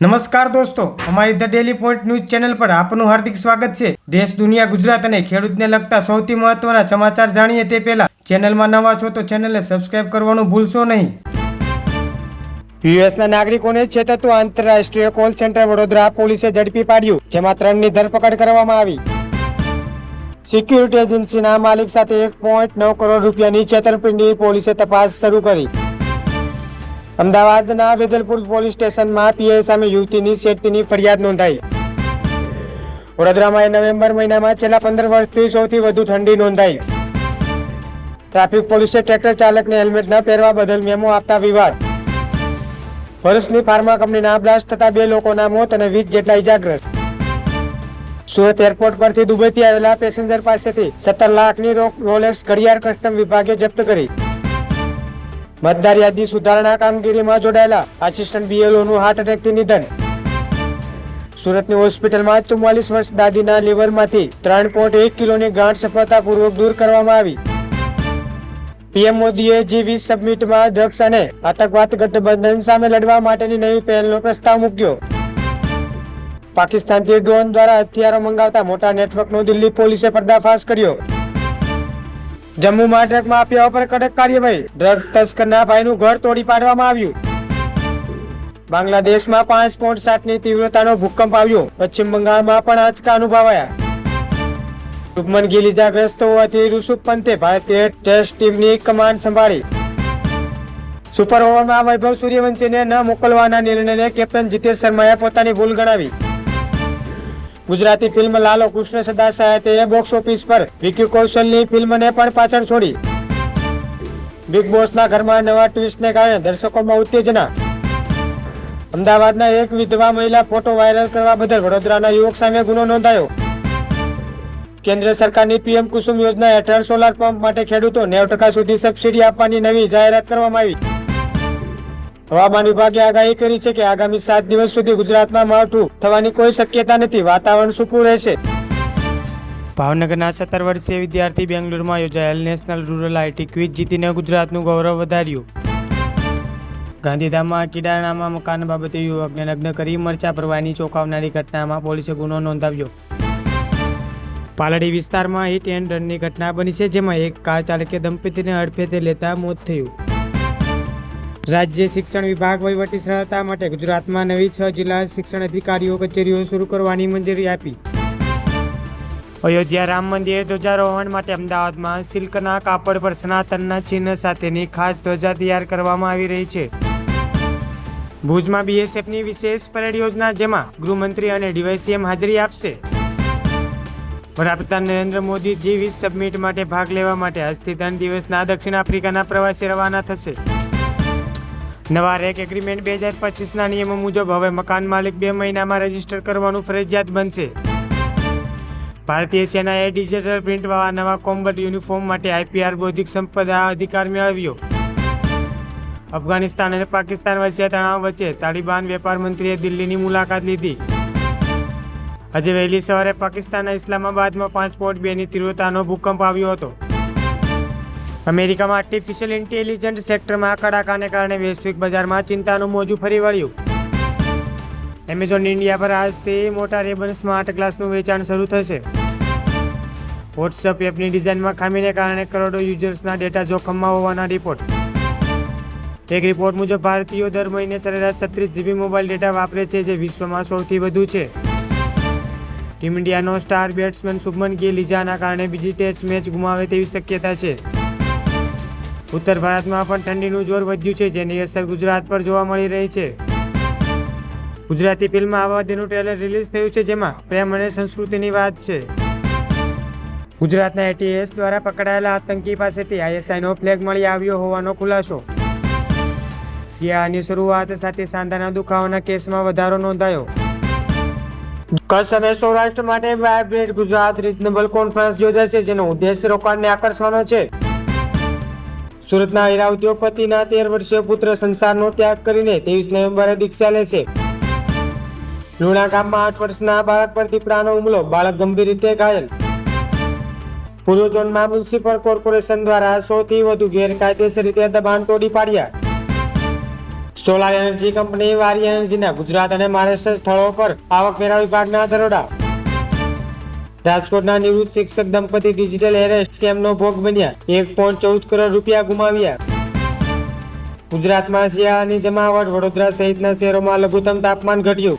નમસ્કાર દોસ્તો, અમારી the daily point news channel પર આપનું હાર્દિક સ્વાગત છે. દેશ, દુનિયા, ગુજરાત અને ખેડૂતને લગતા સૌથી મહત્વના સમાચાર જાણીએ તે પહેલા ચેનલમાં નવા છો તો ચેનલને સબસ્ક્રાઇબ કરવાનું ભૂલશો નહીં. યુએસના નાગરિકોને છેતરતું આંતરરાષ્ટ્રીય કોલ સેન્ટર વડોદરા પોલીસે ઝડપી પાડ્યું, જેમાં ત્રણની ધરપકડ કરવામાં આવી. સિક્યુરિટી એજન્સીના માલિક સાથે એક પોઈન્ટ નવ કરોડ રૂપિયાની છેતરપિંડી પોલીસે તપાસ શરૂ કરી. અમદાવાદના વેજલપુર પોલીસ સ્ટેશનમાં પીઆઈ સામે યુવતીની છેડતીની ફરિયાદ નોંધાઈ. વડોદરામાં નવેમ્બર મહિનામાં છેલ્લા પંદર વર્ષથી સૌથી વધુ ઠંડી નોંધાઈ. ટ્રાફિક પોલીસે ટ્રેક્ટર ચાલકને હેલ્મેટ ન પહેરવા બદલ મેમો આપતા વિવાદ. ભરૂચની ફાર્મા કંપનીના બ્લાસ્ટ થતા બે લોકોના મોત અને વીસ જેટલા ઇજાગ્રસ્ત સુરત એરપોર્ટ પરથી દુબઈથી આવેલા પેસેન્જર પાસેથી સત્તર લાખની રોલેક્સ ઘડિયાળ કસ્ટમ વિભાગે જપ્ત કરી. મતદાર યાદી સુધારણા કામગીરીમાં જોડાયેલા આસિસ્ટન્ટ બીએલઓનું હાર્ટ એટેકથી નિધન. સુરતની હોસ્પિટલમાં ચુમ્માલીસ વર્ષ દાદીના લીવરમાંથી ત્રણ પોઈન્ટ એક કિલોની ગાંઠ સફળતાપૂર્વક દૂર કરવામાં આવી. પીએમ મોદીએ જી વીસ સબમિટમાં ડ્રગ્સ અને આતંકવાદ ગઠબંધન સામે લડવા માટેની નવી પહેલનો પ્રસ્તાવ મૂક્યો. પાકિસ્તાનથી ડ્રોન દ્વારા હથિયારો મંગાવતા મોટા નેટવર્કનો દિલ્હી પોલીસે પર્દાફાશ કર્યો. જમ્મુમાં ડ્રગ માફિયા પર કડક કાર્યવાહી. ડ્રગ તસ્કરના ભાઈનું ઘર તોડી પાડવામાં આવ્યું. બાંગ્લાદેશમાં પાંચ પોઈન્ટ સાતની તીવ્રતાનો ભૂકંપ આવ્યો. પશ્ચિમ બંગાળમાં પણ આંચકા અનુભવાયા. શુભમન ગિલ ઇજાગ્રસ્ત હોવાથી ઋષભ પંતે ભારતીય ટેસ્ટ ટીમની કમાન સંભાળી. સુપર ઓવરમાં વૈભવ સૂર્યવંશીને ન મોકલવાના નિર્ણયને કેપ્ટન જીતેશ શર્માએ પોતાની ભૂલ ગણાવી. ગુજરાતી ફિલ્મ લાલો કૃષ્ણ સદા સાહેતે બોક્સ ઓફિસ પર વિકી કૌશલની ફિલ્મને પણ પાછળ છોડી. બિગ બોસના ઘરમાં નવા ટ્વિસ્ટને કારણે દર્શકોમાં ઉત્તેજના. અમદાવાદના એક વિધવા મહિલા ફોટો વાયરલ કરવા બદલ વડોદરાના યુવક સામે ગુનો નોંધાયો. કેન્દ્ર સરકારની પીએમ કુસુમ યોજના હેઠળ સોલાર પંપ માટે ખેડૂતો નેવ ટકા સુધી સબસિડી આપવાની નવી જાહેરાત કરવામાં આવી. હવામાન વિભાગે આગાહી કરી છે કે આગામી સાત દિવસ સુધી ગુજરાતમાં માવઠું થવાની કોઈ શક્યતા નથી. વાતાવરણ સૂકું રહેશે. ભાવનગરના સત્તર વર્ષીય વિદ્યાર્થી બેંગ્લોરમાં યોજાયેલ નેશનલ રૂરલ આઈટી ક્વિઝ જીતીને ગુજરાતનું ગૌરવ વધાર્યું. ગાંધીધામમાં કિડાણામાં મકાન બાબતે યુવકને લગ્ન કરી મરચા ભરવાની ચોંકાવનારી ઘટનામાં પોલીસે ગુનો નોંધાવ્યો. પાલડી વિસ્તારમાં હિટ એન્ડ રનની ઘટના બની છે, જેમાં એક કાર ચાલકે દંપતીને અડફેતે લેતા મોત થયું. રાજ્ય શિક્ષણ વિભાગ વહીવટી સરળતા માટે ગુજરાતમાં નવી છ જિલ્લા શિક્ષણ અધિકારીઓ કચેરીઓ શરૂ કરવાની મંજૂરી આપી. અયોધ્યા રામ મંદિર ધ્વજારોહણ માટે અમદાવાદમાં સિલ્કના કાપડ પર સનાતનના ચિહ્ન સાથેની ખાસ ધ્વજા તૈયાર કરવામાં આવી રહી છે. ભુજમાં બીએસએફની વિશેષ પરેડ યોજના જેમાં ગૃહમંત્રી અને ડીવાયસીએમ હાજરી આપશે. વડાપ્રધાન નરેન્દ્ર મોદી જી વીસ સબમિટ માટે ભાગ લેવા માટે આજથી ત્રણ દિવસના દક્ષિણ આફ્રિકાના પ્રવાસે રવાના થશે. નવા રેક એગ્રીમેન્ટ બે હજાર પચીસના નિયમો મુજબ હવે મકાન માલિક બે મહિનામાં રજિસ્ટર કરવાનું ફરજિયાત બનશે. ભારતીય સેનાએ ડિજિટલ પ્રિન્ટવાળા નવા કોમ્બટ યુનિફોર્મ માટે આઈપીઆર બૌદ્ધિક સંપદા અધિકાર મેળવ્યો. અફઘાનિસ્તાન અને પાકિસ્તાન વચ્ચે તણાવ વચ્ચે તાલિબાન વેપાર મંત્રીએ દિલ્હીની મુલાકાત લીધી. આજે વહેલી સવારે પાકિસ્તાનના ઇસ્લામાબાદમાં પાંચ પોઈન્ટ બેની તીવ્રતાનો ભૂકંપ આવ્યો હતો. અમેરિકામાં આર્ટિફિશિયલ ઇન્ટેલિજન્સ સેક્ટરમાં કડાકાને કારણે વૈશ્વિક બજારમાં ચિંતાનું મોજું ફરી વળ્યું. એમેઝોન ઇન્ડિયા પર આજથી મોટા રેબન સ્માર્ટ ગ્લાસનું વેચાણ શરૂ થશે. વોટ્સઅપ એપની ડિઝાઇનમાં ખામીને કારણે કરોડો યુઝર્સના ડેટા જોખમમાં હોવાના રિપોર્ટ. એક રિપોર્ટ મુજબ, ભારતીયો દર મહિને સરેરાશ છત્રીસ જીબી મોબાઈલ ડેટા વાપરે છે, જે વિશ્વમાં સૌથી વધુ છે. ટીમ ઇન્ડિયાનો સ્ટાર બેટ્સમેન શુભમન ગિલ ઇજાના કારણે બીજી ટેસ્ટ મેચ ગુમાવે તેવી શક્યતા છે. ઉત્તર ભારતમાં પણ ઠંડીનું જોર વધ્યું છે, જેની અસર ગુજરાત પર જોવા મળી રહી છે. ગુજરાતી ફિલ્મ આવાદીનું ટ્રેલર રિલીઝ થયું છે, જેમાં પ્રેમ અને સંસ્કૃતિની વાત છે. ગુજરાતના એટીએસ દ્વારા પકડાયેલા આતંકી પાસેથી આઈએસઆઈનો ફ્લેગ મળી આવ્યો હોવાનો ખુલાસો. શિયાળાની શરૂઆત સાથે સાંધાના દુખાવાના કેસમાં વધારો નોંધાયો. કચ્છ અને સૌરાષ્ટ્ર માટે વાઇબ્રેટ ગુજરાત રિઝનેબલ કોન્ફરન્સ યોજાશે, જેનો ઉદ્દેશ રોકાણને આકર્ષવાનો છે. સુરતના હીરા ઉદ્યોગપતિના તેર વર્ષીય પુત્ર સંસારનો ત્યાગ કરીને ત્રેવીસ નવેમ્બરે દીક્ષા લેશે લુણા ગામમાં આઠ વર્ષના બાળક પર દીપડાનો હુમલો બાળક ગંભીર રીતે ઘાયલ. પૂર્વ ઝોનમાં મ્યુનિસિપલ કોર્પોરેશન દ્વારા સૌથી વધુ ગેરકાયદેસર રીતે દબાણ તોડી પાડ્યા. સોલાર એનર્જી કંપની, વારી એનર્જીના ગુજરાત અને મહારાષ્ટ્ર સ્થળો પર આવકવેરા વિભાગના દરોડા. રાજકોટના નિવૃત્ત શિક્ષક દંપતી ડિજિટલ એરેસ્ટ સ્કેમનો ભોગ બન્યા. એક પોઈન્ટ ચૌદ કરોડ રૂપિયા ગુમાવ્યા. ગુજરાતમાં શિયાળાની જમાવટ વડોદરા સહિતના શહેરોમાં લઘુત્તમ તાપમાન ઘટ્યું.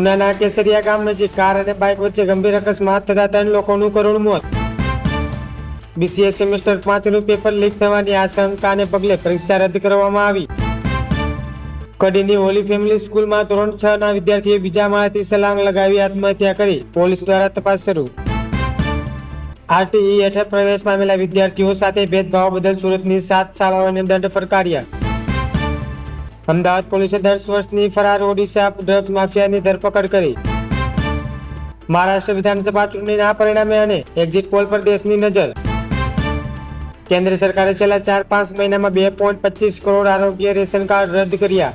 ઉનાના કેસરિયા ગામ નજીક કાર અને બાઇક વચ્ચે ગંભીર અકસ્માત થતા ત્રણ લોકોનું કરુણ મોત. બીસીએ સેમેસ્ટર પાંચનું પેપર લીક થવાની આશંકાને પગલે પરીક્ષા રદ કરવામાં આવી. કડીની હોલી ફેમિલી સ્કૂલમાં ધોરણ છ ના વિદ્યાર્થીએ બીજા માળાથી સલાંગ લગાવી આત્મહત્યા કરી. પોલીસ દ્વારા તપાસ શરૂ. આરટીઈ હેઠળ પ્રવેશ પામેલા વિદ્યાર્થીઓ સાથે ભેદભાવ બદલ સુરતની સાત શાળાઓને દંડ ફટકાર્યા અમદાવાદ પોલીસે દસ વર્ષની ફરાર ઓડિશા ડ્રગ્સ માફિયાની ધરપકડ કરી. મહારાષ્ટ્ર વિધાનસભા ચૂંટણીના પરિણામે અને એક્ઝિટ પોલ પર દેશની નજર. કેન્દ્ર સરકારે છેલ્લા ચાર પાંચ મહિનામાં બે પોઈન્ટ પચીસ કરોડ આરોગ્ય રેશન કાર્ડ રદ કર્યા.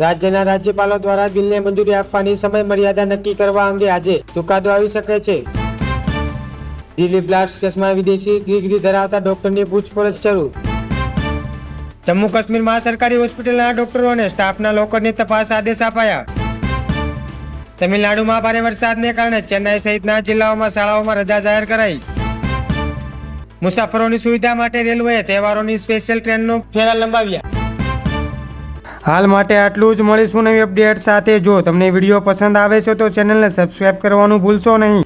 રાજ્યના રાજ્યપાલો દ્વારા બિલને મંજૂરી આપવાની સમય મર્યાદા નક્કી કરવા અંગે આજે ચુકાદો આવી શકે છે. દિલ્હી બ્લાસ્ટ કેસમાં વિદેશી ડિગ્રી ધરાવતા ડોક્ટરની પૂછપરછ શરૂ. જમ્મુ કાશ્મીરમાં સરકારી હોસ્પિટલના ડોક્ટરો અને સ્ટાફના લોકરની તપાસ આદેશ અપાયા. તમિલનાડુમાં ભારે વરસાદને કારણે ચેન્નાઈ સહિતના જિલ્લાઓમાં શાળાઓમાં રજા જાહેર કરાઈ. મુસાફરોની સુવિધા માટે રેલવેએ તહેવારોની સ્પેશિયલ ટ્રેનનો ફેરા લંબાવ્યા. હાલ માટે આટલું જ. મળીશું નવી અપડેટ સાથે. જો તમને વીડિયો પસંદ આવે છે તો ચેનલને સબસ્ક્રાઈબ કરવાનું ભૂલશો નહીં.